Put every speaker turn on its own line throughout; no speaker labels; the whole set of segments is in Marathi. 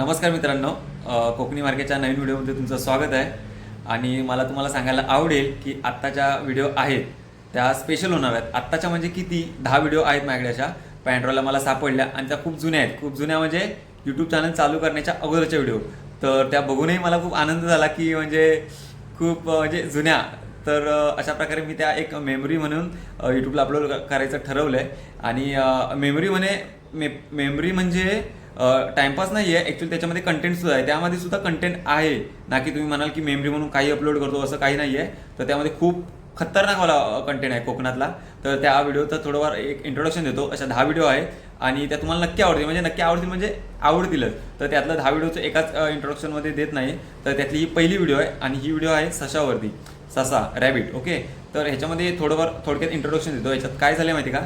नमस्कार मित्रांनो. कोकणी मार्केटच्या नवीन व्हिडिओमध्ये तुमचं स्वागत आहे. आणि मला तुम्हाला सांगायला आवडेल की आत्ताच्या व्हिडिओ आहेत त्या स्पेशल होणार आहेत. आत्ताच्या म्हणजे किती? दहा व्हिडिओ आहेत माझ्याकडे अशा पॅन्ड्रॉला मला सापडल्या आणि त्या खूप जुन्या आहेत. खूप जुन्या म्हणजे यूट्यूब चॅनल चालू करण्याच्या अगोदरच्या व्हिडिओ. तर त्या बघूनही मला खूप आनंद झाला की म्हणजे खूप म्हणजे जुन्या. तर अशा प्रकारे मी त्या एक मेमरी म्हणून यूट्यूबला अपलोड करायचं ठरवलं आहे आणि मेमरी म्हणे मे मेमरी म्हणजे टाइमपास नाही आहे ॲक्च्युली त्याच्यामध्ये कंटेंट सुद्धा आहे. त्यामध्ये सुद्धा कंटेंट आहे. ना की तुम्ही म्हणाल की मेमरी म्हणून काही अपलोड करतो असं काही नाही आहे तर त्यामध्ये खूप खतरनाक वाला कंटेंट आहे कोकणातला. तर त्या व्हिडिओचं थोडंफार एक इंट्रोडक्शन देतो. अशा दहा व्हिडिओ आहे आणि त्या तुम्हाला नक्की आवडतील. म्हणजे नक्की आवडतील म्हणजे आवडतीलच. तर त्यातलं दहा व्हिडिओचं एकाच इंट्रोडक्शनमध्ये देत नाही. तर त्यातली ही पहिली व्हिडिओ आहे आणि ही व्हिडिओ आहे सशावरती. ससा रॅबिट ओके तर ह्याच्यामध्ये थोडंफार थोडक्यात इंट्रोडक्शन देतो. ह्याच्यात काय झालं माहिती का?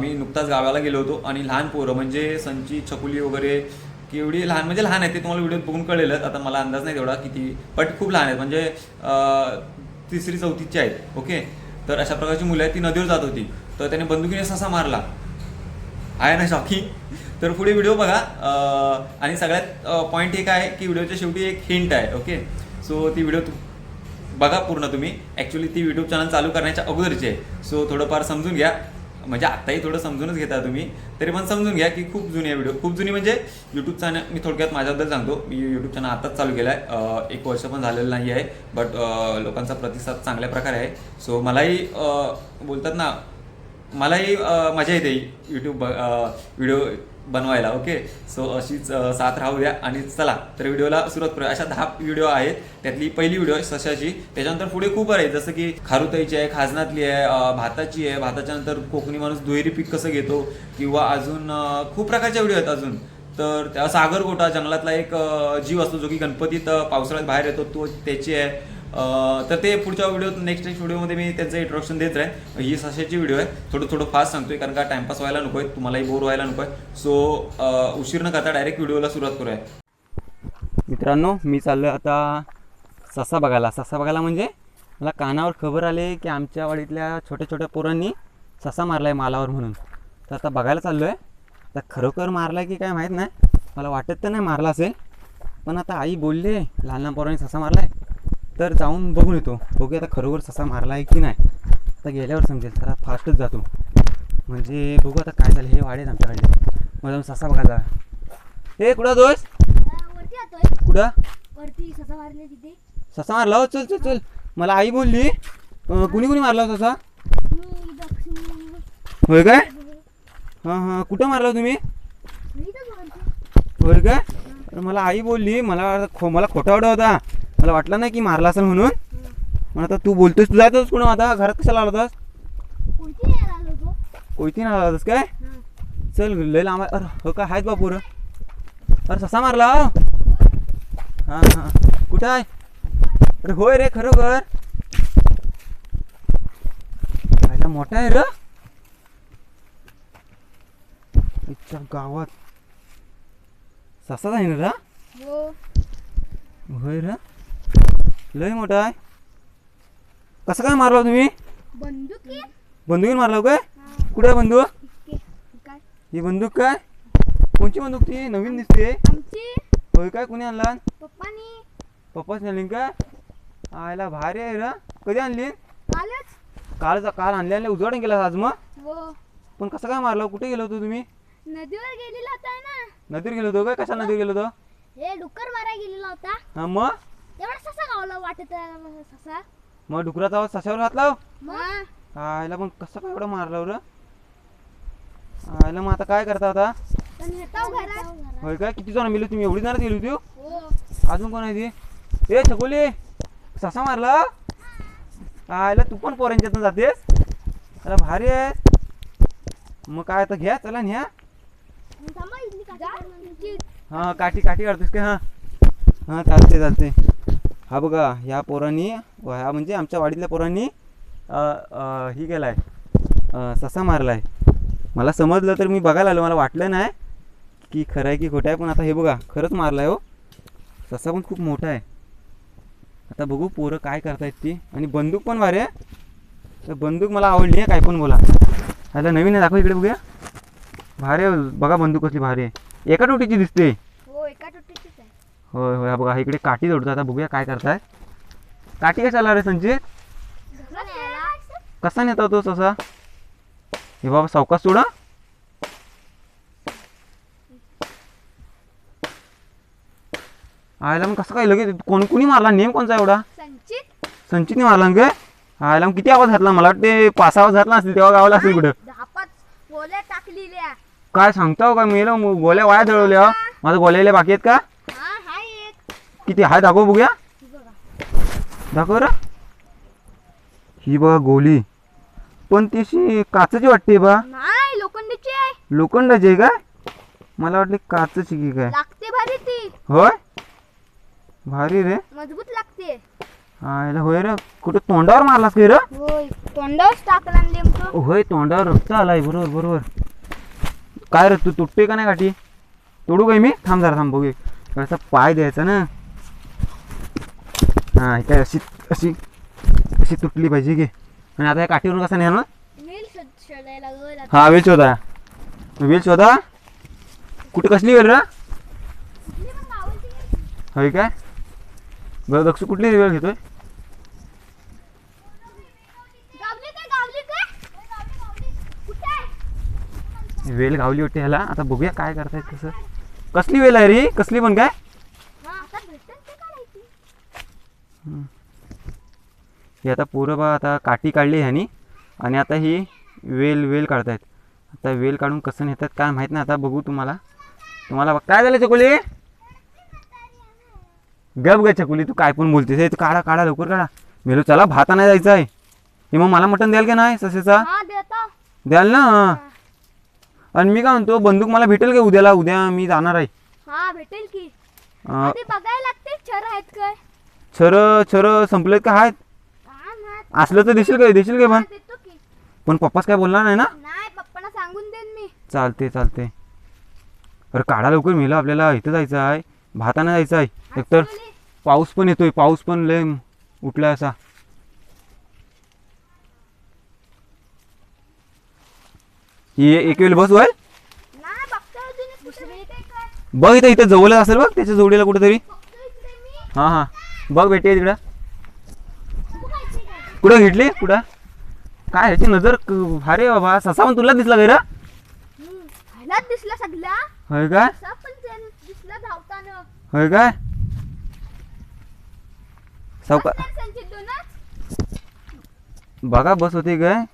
मी नुकताच गावाला गेलो होतो आणि लहान पोरं म्हणजे संची छकुली वगैरे की एवढी लहान म्हणजे लहान आहेत ते तुम्हाला व्हिडिओ बघून कळलेलंच आता मला अंदाज नाही तेवढा किती बट खूप लहान आहेत. म्हणजे तिसरी चौथीची आहेत ओके तर अशा प्रकारची मुलं आहेत ती नदीवर जात होती. तर त्याने बंदुकीने ससा मारला. आहे ना शॉकिंग तर पुढे व्हिडिओ बघा. आणि सगळ्यात पॉईंट एक आहे की व्हिडिओच्या शेवटी एक हिंट आहे ओके सो ती व्हिडिओ बघा पूर्ण तुम्ही. ॲक्च्युली ती यूट्यूब चॅनल चालू करण्याच्या अगोदरची आहे. सो थोडंफार समजून घ्या. म्हणजे आत्ताही थोडं समजूनच घेता तुम्ही. तरी पण समजून घ्या की खूप जुने आहे व्हिडिओ खूप जुनी म्हणजे यूट्यूब चॅनल मी थोडक्यात माझ्याबद्दल सांगतो. मी यूट्यूब चॅनल आताच चालू केला आहे एक वर्ष पण झालेलं नाही आहे. बट लोकांचा प्रतिसाद चांगल्या प्रकारे आहे. सो मलाही बोलतात ना मलाही मजा येते यूट्यूब व्हिडिओ बनवायला ओके सो अशीच साथ राहू द्या आणि चला तर व्हिडिओला सुरुवात करूया. अशा दहा व्हिडिओ आहेत. त्यातली पहिली व्हिडिओ आहे सशाची. त्याच्यानंतर पुढे खूप आहे. जसं की खारुताईची आहे खाजनातली आहे भाताची आहे. भाताच्या नंतर कोकणी माणूस दुहेरी पीक कसं घेतो किंवा अजून खूप प्रकारच्या व्हिडिओ आहेत अजून. तर त्या सागरगोटा जंगलातला एक जीव असतो जो की गणपतीत पावसाळ्यात बाहेर येतो तो त्याची आहे. तर ते पुढच्या व्हिडिओ नेक्स्ट नेक्स्ट व्हिडिओमध्ये मी त्यांचं इंट्रोडक्शन देत राहीन. ही सशाची व्हिडिओ आहे. थोडं थोडं फास्ट सांगतोय कारण का टाइमपास व्हायला नको आहे तुम्हालाही बोर व्हायला नको आहे सो उशीर न करता डायरेक्ट व्हिडिओला सुरुवात करूया. मित्रांनो मी चाललो आता ससा बघायला. ससा बघायला म्हणजे मला कानावर खबर आले की आमच्या वाडीतल्या छोट्या छोट्या पोरांनी ससा मारला आहे मालावर म्हणून. तर आता बघायला चाललो आहे आता खरोखर मारला आहे की काय माहीत नाही. मला वाटत तर नाही मारला असेल. पण आता आई बोलली आहे लहान लहान पोरांनी ससा मारला आहे तर जाऊन बघून येतो. बघूया आता खरोखर ससा मारला आहे की नाही. आता गेल्यावर समजेल जरा फास्टच जातो. म्हणजे बघू आता काय झालं हे वाढेल आमच्याकडे. मग जाऊन ससा बघायला. हे कुठं दोष कुठं?
ससा मारले
हो चल चल चल. मला आई बोलली. कुणी कुणी मारला हो ससा? होय काय? हां हां. कुठं मारला हो तुम्ही? होय काय? मला आई बोलली मला खो मला खोटा वाटत होता. मला वाटलं नाही की मारला असेल म्हणून. मग आता तू बोलतोस तू जायतोस कुठं? आता घरात कशाला आला होतास?
कोणती नाही आलो
कोयती होतास काय. चल लय लांब. अरे हो काय आहेत बापूर अरे ससा मारला हो. हां हां. कुठं आहे? अरे होय रे खरोखर. खायला मोठा आहे र. गावात. ससाच आहे ना रा?
हो.
होय र. लय मोठा आहे. कसं काय मारला तुम्ही?
बंदुकी
बंदुकीने मारला काय. कुठे आहे बंदूक?
इतके. काय
ही बंदूक काय? कोणची बंदूक ती? नवीन दिसते.
आमची.
होय काय? कोणी आणला?
पप्पानी.
पप्पाच आणली काय आयला भारी आहे र. कधी आणली?
कालच.
काल काल आणली आणली. उजवाडून गेला आज मग.
हो.
पण कसं काय मारलं? कुठे गेलो होतो तुम्ही?
नदीवर गेलेला होता ना.
नदीवर गेलो होतो काय कशा नदीवर गेलो होतो?
हे डुक्कर मारायला गेलेला होता.
हा मग?
तेवढा ससा गावला वाटत आहे ससा.
मग डुकराचा आवाज सशावर घातला हो?
मग?
आयला पण कसं काय एवढं मारलं र आयला मग आता काय करता आता?
पण येतो घरात.
होय काय किती जण मिळले तुम्ही? एवढी जण गेली होती हो?
हो.
अजून कोण आहे ती? ए छकोली ससा मारला? आयला तू पण पोरांच्यातनं जातेस? अरे भारी आहे. मग काय आता घ्या चला न्या.
थांबा, इथली काठी काढ.
हां काठी काठी काढतोस का हां. हां चालते चालते हा बघा ह्या पोरांनी ह्या म्हणजे आमच्या वाडीतल्या पोरांनी ही केला आहे ससा मारला आहे मला समजलं तर मी बघायला आलो. मला वाटलं नाही की खरं आहे की खोटं आहे पण आता हे बघा खरंच मारला आहे हो. ससा पण खूप मोठा आहे. आता बघू पोरं काय करतायत ती. आणि बंदूक पण भारी आहे. तर बंदूक मला आवडली आहे काय पण बोला. आता नवीन आहे दाखव इकडे बघूया. भारी बघा बंदूक कसली भारी आहे. एका टोटीची दिसते.
हो एका टोटीची
होय होय. हा बघा इकडे काठी जोडतो. आता बघूया काय करताय. काठी कशाला रे संचित कसा नेता तो तसा हे बाबा सावकाश सोडा. आयला मग कसं काय लगेच? कोण कोणी मारला? नेम कोणचा एवढा?
संचित.
संचितने मारला ना काय आयला मग किती आवाज घातला? मला वाटते पाच आवाज घातला असेल तेव्हा गावाला असेल कुठं.
टाकलेल्या.
काय सांगताव का मेलं? मग गोल्या वाया जळवल्या माझं गोल्याला बाकी आहेत का?
हा
किती? हाय दाखव बघूया.
बघा
दाखव रे ही बघा गोली. पण ती अशी काचची वाटते बा.
नाही लोखंडीची आहे.
लोखंडाची आहे काय? मला वाटले काचची की काय?
लागते भारी ती.
होय? भारी रे.
मजबूत लागते.
होय रे कुठं तोंडावर मारलास काय रे?
होय टाकला नेमकं.
होय तोंडावर रक्त आलाय. बरोबर बरोबर. काय रे तू तुटते का नाही काठी तोडू काय मी? थांब जरा थांब बघू असा पाय द्यायचा ना. हा काय अशी अशी अशी तुटली पाहिजे की आणि आता या काठीवरून कसा
लागल आता.
हा वेल शोधा. वेल शोधा. कुठे कसली वेल रे. होय काय? बरं दक्ष कुठली वेळ घेतोय? वेल गावली वाटते ह्याला. आता बघूया काय करतायत कसं कसली वेल आहे रे? कसली पण काय
हा, आता भेटेल ते काढायची.
ही आता पोरं बा आता काठी काढली ह्यानी. आणि आता ही वेल वेल काढतायत. आता वेल काढून कसं नेतात काय माहीत नाही आता बघू तुम्हाला. तुम्हाला बघ- काय झालं चकुली? गप ग चकुली तू काय पण बोलतेस. हे तू काढा काढा लवकर काढा. मेलो चला भाता नाही जायचं आहे. हे मग मला मटण द्याल की नाही ससेचा?
हा देतो.
द्याल ना? आणि मी काय म्हणतो बंदूक मला भेटेल का उद्याला? उद्या मी जाणार आहे.
हा भेटेल की. बघायला लागते छर आहेत काय?
छरं छरं संपलेत का आहेत असलं तर देशील काय? देशील काय पण?
हा,
पण पप्पाच काय बोलणार नाही ना?
नाही पप्पांना सांगून देईन मी.
चालते चालते अरे काढा लवकर मेलं आपल्याला. इथं जायचं आहे. भातानं जायचं आहे. एकतर
बोली,
पाऊस पण येतोय. पाऊस पण लय उठलाय असा. ही एक वेळ बस वय. बघ इथं इथं जवळच असेल बघ. त्याच्या जोडीला कुठेतरी. हां हां. बघ भेटे तिकडं. कुठं घेतली? कुठं? काय ह्याची नजर भारी आहे बाबा. ससा पण तुला दिसला
सगळा.
होय काय?
दिसला धावताना.
होय काय? सावका बघा बस होते काय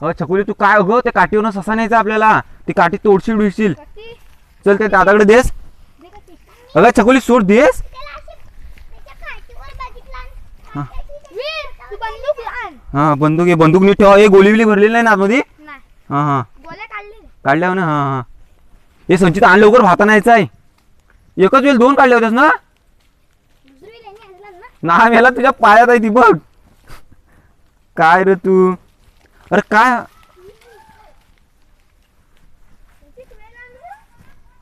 अ छकुली तू काय अगं? ते काठीवरून ससा न्यायचा आपल्याला. ती काठी तोडशील बिडशील चल ते दादाकडे देस. अगं छकुली सोड देस. हा.
बंदूक
हा बंदूक नीट ठेवा. हे गोली बिली भरलेली नाही ना आतमध्ये?
नाही
हां हां. काढल्या ना हां हां. हे संचित आण लवकर भाता न्यायचा आहे. एकच वेळ दोन काढले होतेस ना?
दुसरी वेळ यांनी आणला ना?
ना मेला तुझ्या पायात आहे ती बघ. काय रे तू? अरे काय?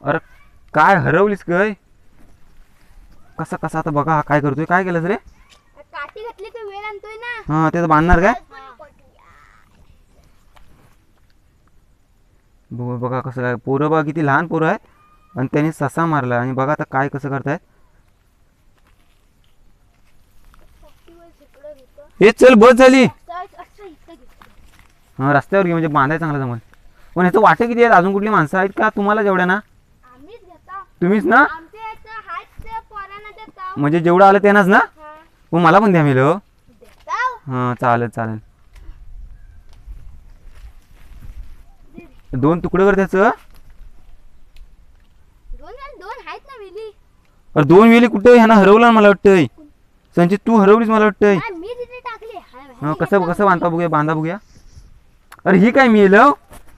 अरे काय हरवलीस काय कसा कसा आता बघा हा काय करतोय काय केलंस रे?
काठी घातली तर वेळ आणतोय ना.
हा त्याचं बांधणार काय? बघ बघा कसं काय पोरं बघा किती लहान पोरं आहेत आणि त्यांनी ससा मारला आणि बघा आता काय कसं करतायत. हे चल बस झाली. हा रस्त्यावर घे म्हणजे बांधाय चांगला जमल. पण ह्याचं वाटे किती आहेत? अजून कुठली माणसं आहेत का तुम्हाला जेवढ्या ना? तुम्हीच ना? म्हणजे जेवढं आलं त्यांनाच ना?
हा.
हो मला पण द्या मेल. हो चालेल चालेल. दोन तुकडे कर त्याचं. अरे दोन वेली कुठे? ह्यानं हरवलं मला वाटतंय. संचित तू हरवलीस मला वाटतंय. कसं कसं बांधता बघूया बांधा बघूया. अरे ही काय मिळेल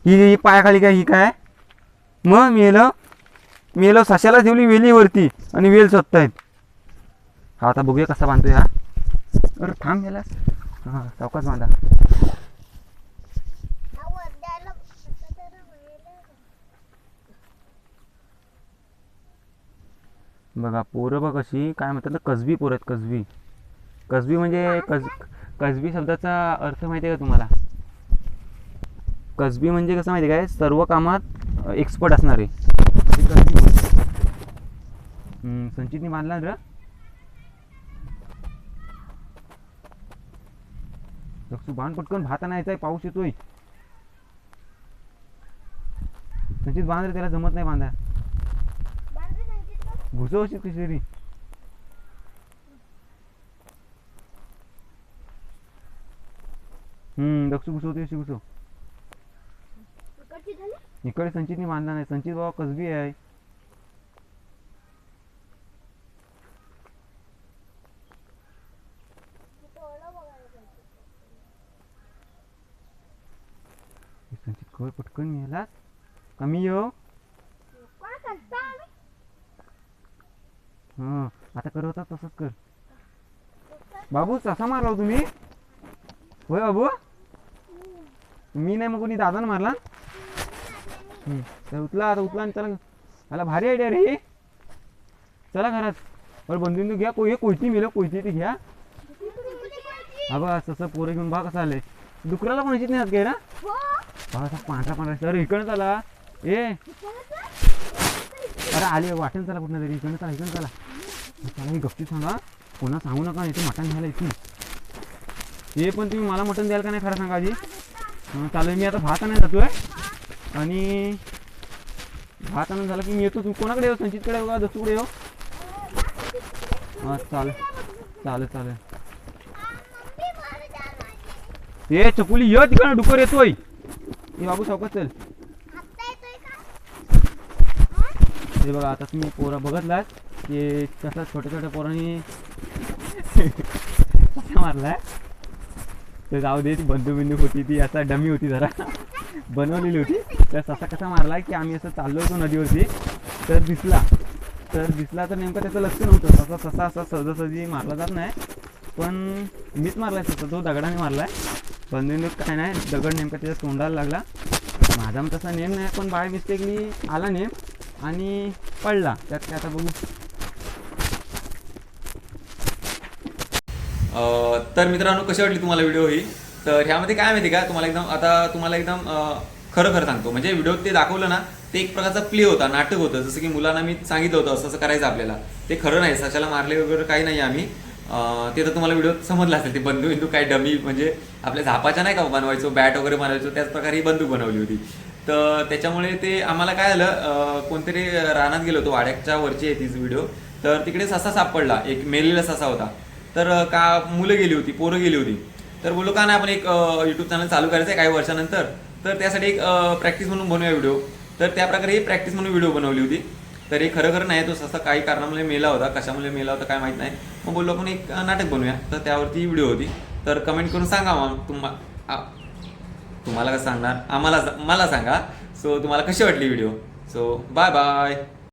ही पायाखाली काय ही काय? मग मिळेल मेलं सशाला ठेवली वेलीवरती आणि वेल आहेत हा आता बघूया कसा बांधतोय हा. अरे थांब गेला हा चौकाच बांधा. बघा पोरं बघ कशी काय म्हणतात ना कसबी पोरं आहेत कसबी. कसबी म्हणजे कस कसबी शब्दाचा अर्थ माहिती आहे का तुम्हाला?
कसबी म्हणजे कसं माहिती काय? सर्व कामात एक्सपर्ट असणारे. संचितनी बांधला ना लक्षू बांध पटकन भात आणायचा आहे पाऊस येतोय. संचित बांध रे त्याला जमत नाही बांधा
बांधते
घुसव कशी तरी हम्म दक्षू घुसवते अशी घुसव. इकडे संचितनी मानला नाही. संचित बाबा कसबी आहे? संचित कळ पटकन मिळाला कमी येऊ.
काय
आता कर होता तसंच कर. बाबू तसा मारला हो तुम्ही? होय बाबू? मी नाही मग कोणी दादानं मारला? हं, तर उचला आता उचला आणि चला. मला भारी आयडिया रे ही. चला घरात. बरं बंधून घ्या. को हे कोयती मिळव कोयती ती घ्या. हा बा तसं पोरं घेऊन बा कसं आलंय. डुकराला कोणाची नाही हात घ्या ना?
हो.
बा असा पांढरा पांढरा. सर इकडं चला. ए. अरे आले. वाटेल चला कुठं तरी. इकडं चला इकडं चला. चला मी गप्पी सांगा कोणा सांगू नका इथे मटण घ्यायला इथे हे पण तुम्ही मला मटण द्याल का नाही खरं सांगा आधी? हं, चालेल मी आता भात आणायला जातोय. आणि भात आणून झालं की मी येतो तू कोणाकडे येऊ? संचितकडे येऊ का? दसूकडे येऊ? हां चालेल. चालेल चालेल. ये चपुली ये तिकडं डुकर येतोय. हे बाबू चौकात चल. हे बघा आता तुम्ही पोरं बघतलाय की कसा छोट्या छोट्या पोरांनी मारलाय. तर जाऊ दे ती बंदू बिंदू होती ती असा डमी होती जरा. बनवलेली होती. तर तसा कसा मारला की आम्ही असं चाललो होतो नदीवरती. तर दिसला. तर दिसला तर नेमकं त्याचं लक्ष नव्हतं. तसा तसा असा सहजासहजी मारला जात नाही. पण मीच मारलाय तसा तो दगडाने मारलाय. बंदून काय नाही. दगड नेमका त्याच्या तोंडाला लागला. माझा मग तसा नेम नाही. पण बाय मिस्टेकली आला नेम आणि पडला. त्यात काय आता बघू.
तर मित्रांनो कशी वाटली तुम्हाला व्हिडिओ ही? तर ह्यामध्ये काय माहिती का तुम्हाला एकदम आता तुम्हाला एकदम खरं खरं सांगतो. म्हणजे व्हिडिओत ते दाखवलं ना ते एक प्रकारचा प्ले होता नाटक होतं. जसं की मुलांना मी सांगितलं होतं असं असं करायचं आपल्याला. ते खरं नाही सशाला मारले वगैरे काही नाही आम्ही. ते तर तुम्हाला व्हिडिओ समजलं असेल ते बंदू बिंदू काय डमी म्हणजे आपल्या झापाच्या नाही का बनवायचो बॅट वगैरे बनवायचो त्याच प्रकारे ही बंदूक बनवली होती. तर त्याच्यामुळे ते आम्हाला काय झालं कोणतरी रानात गेलो होतो वाड्याच्या वरची आहे तीच व्हिडिओ तर तिकडे ससा सापडला एक मेलेला ससा होता. तर का मुलं गेली होती पोरं गेली होती. तर बोललो का नाही आपण एक युट्यूब चॅनल चालू करायचं आहे काही वर्षानंतर. तर त्यासाठी एक प्रॅक्टिस म्हणून बनवूया व्हिडिओ तर त्या प्रकारे ही प्रॅक्टिस म्हणून व्हिडिओ बनवली होती. तर हे खरं खरं नाही तो ससा काही कारणामुळे मेला होता. कशामुळे मेला होता काय माहीत नाही. मग बोललो आपण एक नाटक बनवूया. तर त्यावरती व्हिडिओ होती. तर कमेंट करून सांगा मग तुम्हा तुम्हाला कसं सांगणार? आम्हाला मला सांगा. सो तुम्हाला कशी वाटली व्हिडिओ सो बाय बाय